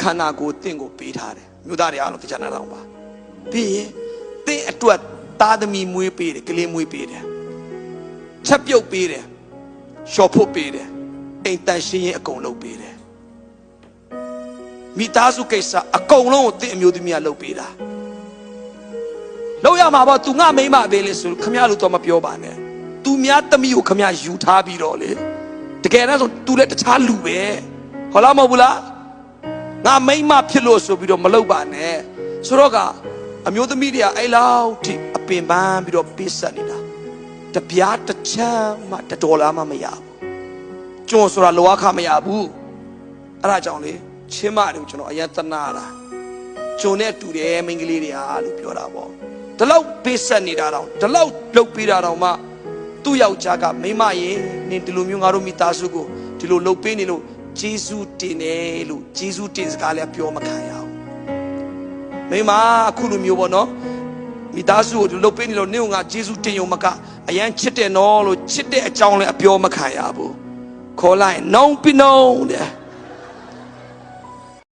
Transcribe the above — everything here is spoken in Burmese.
ခန္ဓာကိုယ်တင့်ကိုပေးထားတယ်မြို့သားတွေအားလုံးကြားနာတော့ပါပြီးရင်တင့်အတွက်သားသမီးမွေးပေးတယ်ကလေးမွေးပေးတယ်ချက်ပြုတ်ပေးတယ်ရှော်ဖို့ပေးတယ်အိမ်တန်ရှင်းရင်အကုန်လုပ်ပေးတယ်မိသားစုကိစ္စအကုန်လုံးကိုတင့်အမျိုးသမီးကလုပ်ပေးတာလောက်ရမှာပေါ့ तू ငါမိမပဲလေဆိုခမရလို့တော့မပြောပါနဲ့ तू များသမီးကိုခမရယူထားပြီးတော့လေတကယ်တော့ဆို तू လည်းတခြားလူပဲဟောလားမဟုတ်ဘူးလား ငါမိမ့်မဖြစ်လို့ဆိုပြီးတော့မလုပ်ပါနဲ့ဆိုတော့ကအမျိုးသမီးတွေကအဲ့လောက်ထိအပင်ပန်းပြီးတော့ပေးဆက်နေတာတပြားတစ်ချမ်းမှတစ်ဒေါ်လာမှမရဘူးကျွန်ဆိုတာလောကမရဘူးအဲ့ဒါကြောင့်လေချင်းမတွေကိုကျွန်တော်အယံသနာတာကျွန်နဲ့တူတယ်မိန်းကလေးတွေဟာလို့ပြောတာပေါ့ဒီလောက်ပေးဆက်နေတာတော့ဒီလောက်လုပ်ပေးတာတော့မှသူ့ယောက်ျားကမိမရေနင်ဒီလိုမျိုးငါတို့မိသားစုကိုဒီလိုလုပ်ပေးနေလို့ ဂျေစုတင်တယ်လို့ဂျေစုတင်စကားလည်းပြောမခံရဘူးမိမအခုလိုမျိုးပေါ့နော်မိသားစုကိုဒီလိုလုပ်ပေးနေလို့နင့်ကငါဂျေစုတင်ရုံမကအရန်ချစ်တယ်နော်လို့ချစ်တဲ့အကြောင်းလည်းအပြောမခံရဘူးခေါ်လိုက်နောင်ပီနောတဲ့